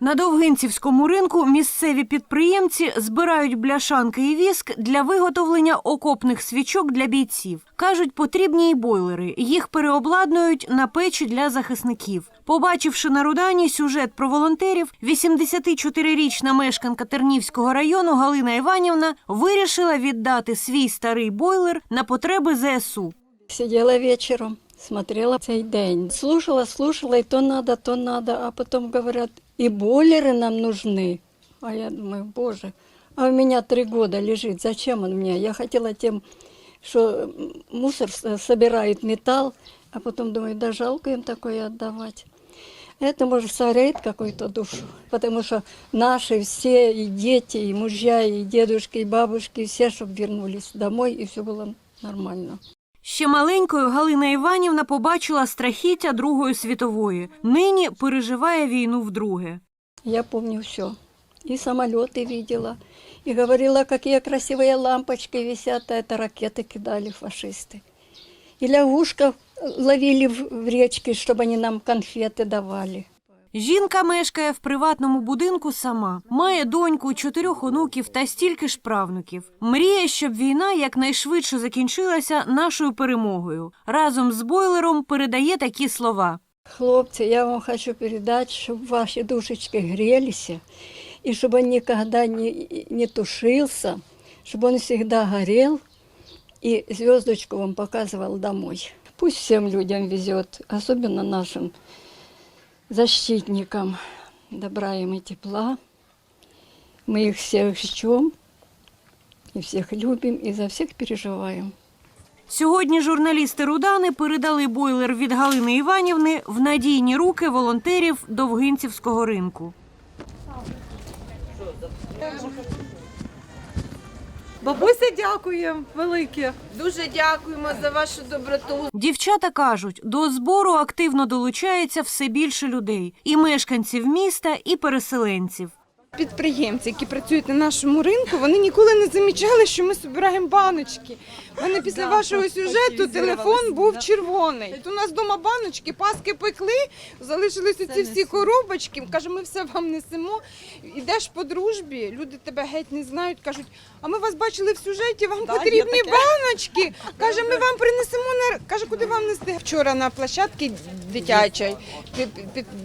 На Довгинцівському ринку місцеві підприємці збирають бляшанки і віск для виготовлення окопних свічок для бійців. Кажуть, потрібні й бойлери. Їх переобладнують на печі для захисників. Побачивши на Рудані сюжет про волонтерів, 84-річна мешканка Тернівського району Галина Іванівна вирішила віддати свій старий бойлер на потреби ЗСУ. Сидела вечером, смотрела цей день. Слушала, слушала, и то надо, то надо. А потом говорят, и бойлеры нам нужны. А я думаю, боже, а у меня три года лежит, зачем он мне? Я хотела тем, что мусор с- собирает металл, а потом думаю, да жалко им такое отдавать. Это, может, согреет какую-то душу, потому что наши все, и дети, и мужья, и дедушки, и бабушки, все, чтобы вернулись домой, и все было нормально. Ще маленькою Галина Іванівна побачила страхіття Другої світової. Нині переживає війну вдруге. Я помню все. И самолеты видела, и говорила, какие красивые лампочки висят, а это ракеты кидали фашисты. И лягушков ловили в, в речке, чтобы они нам конфеты давали. Жінка мешкає в приватному будинку сама, має доньку, чотирьох онуків та стільки ж правнуків. Мріє, щоб війна якнайшвидше закінчилася нашою перемогою. Разом з бойлером передає такі слова. Хлопцы, я вам хочу передать, чтобы ваши душечки грелись, и чтобы он никогда не, не тушился, чтобы он всегда горел, и звездочку вам показывал домой. Пусть всем людям везет, особенно нашим защитникам добра им и тепла. Мы их всех ждем, и всех любим, и за всех переживаем. Сьогодні журналісти Рудани передали бойлер від Галини Іванівни в надійні руки волонтерів Довгинцівського ринку. Бабуся, дякуємо велике. Дуже дякуємо за вашу доброту. Дівчата кажуть, до збору активно долучається все більше людей і мешканців міста, і переселенців. Підприємці, які працюють на нашому ринку, вони ніколи не замічали, що ми збираємо баночки. У мене після вашого сюжету телефон був червоний. У нас вдома баночки, паски пекли, залишилися ці всі коробочки. Каже, ми все вам несемо. Ідеш по дружбі, люди тебе геть не знають, кажуть, а ми вас бачили в сюжеті, вам потрібні баночки. Каже, ми вам принесемо каже, куди вам нести. Вчора на площадці дитячій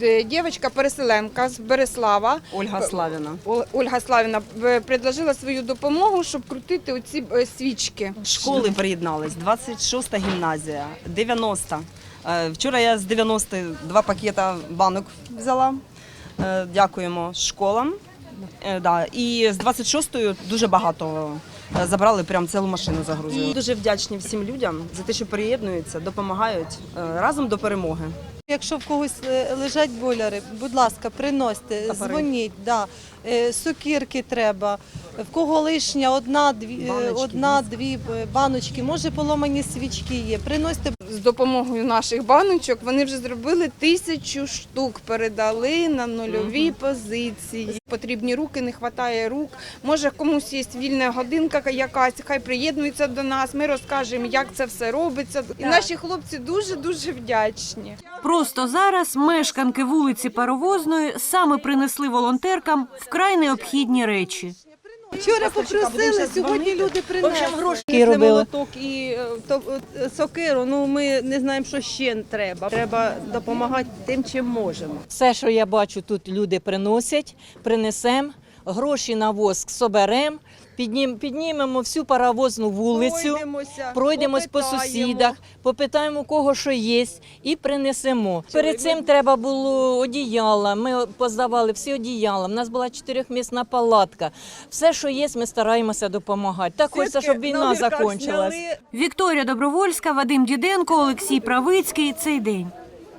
е, дівчинка переселенка з Береслава. Ольга Славіна. Ол- Ольга Славіна е, предложила свою допомогу, щоб крутити оці е, свічки. Школи приєднались, 26-та гімназія, 90. Е, Вчора я з 90 два пакета банок взяла. Е, Дякуємо школам. Е, І з 26-ю дуже багато е, забрали, прям цілу машину загрузили. І дуже вдячні всім людям за те, що приєднуються, допомагають е, разом до перемоги. Якщо в когось е, лежать боляри, будь ласка, приносьте, Топори. дзвоніть, да. Е, сокирки треба. В кого лишня одна, дві, е, Баночки, одна, дві е, баночки, може поломані свічки є. Приносьте З допомогою наших баночок вони вже зробили тисячу штук, передали на нульові позиції. Потрібні руки, не вистачає рук. Може, комусь є вільна годинка якась, хай приєднується до нас. Ми розкажемо, як це все робиться. І наші хлопці дуже дуже вдячні. Просто зараз мешканки вулиці Паровозної саме принесли волонтеркам вкрай необхідні речі. Вчора попросили, сьогодні люди принесли. гроші робили. молоток і е, то- е, сокиру. Ну ми не знаємо, що ще треба. Треба допомагати тим, чим можемо. Все, що я бачу, тут люди приносять, принесемо, гроші на воск соберемо, піднім, піднімемо всю паровозну вулицю, Пройдемося, пройдемось по сусідах, попитаємо, у кого що є, і принесемо. Перед цим треба було одіяла. Ми поздавали всі одіяла. У нас була чотирьохмісна палатка. Все, що є, ми стараємося допомагати. Так хочеться, щоб війна на закінчилась. Вікторія Добровольська, Вадим Діденко, Олексій Правицький. Цей день.